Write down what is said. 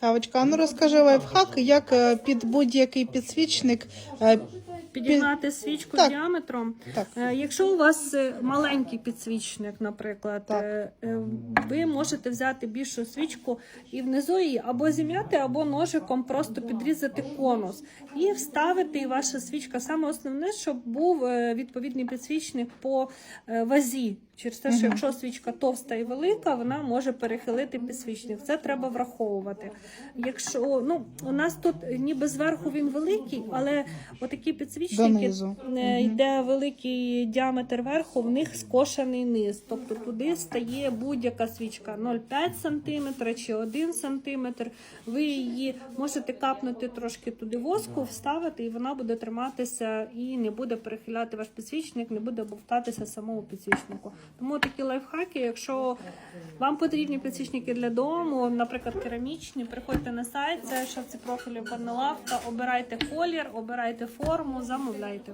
Авочка, а ну розкажи лайфхак, як е, під будь-який підсвічник. е, Підіймати свічку Так. діаметром. Так. Е, Якщо у вас е, маленький підсвічник, наприклад, Так. е, е, ви можете взяти більшу свічку і внизу її або зім'яти, або ножиком просто підрізати конус і вставити, і ваша свічка. Саме основне, щоб був е, відповідний підсвічник по е, вазі. Через те, що якщо свічка товста і велика, вона може перехилити підсвічник. Це треба враховувати. Якщо ну у нас тут ніби зверху він великий, але отакі підсвічники е, йде великий діаметр верху, в них скошений низ. Тобто туди стає будь-яка свічка 0,5 см чи 1 см. Ви її можете капнути трошки туди воску, вставити, і вона буде триматися і не буде перехиляти ваш підсвічник, не буде бовтатися самому підсвічнику. Тому такі лайфхаки, якщо вам потрібні підсвічники для дому, наприклад, керамічні, приходьте на сайт, це шовці профілі Панелавка, обирайте колір, обирайте форму, замовляйте.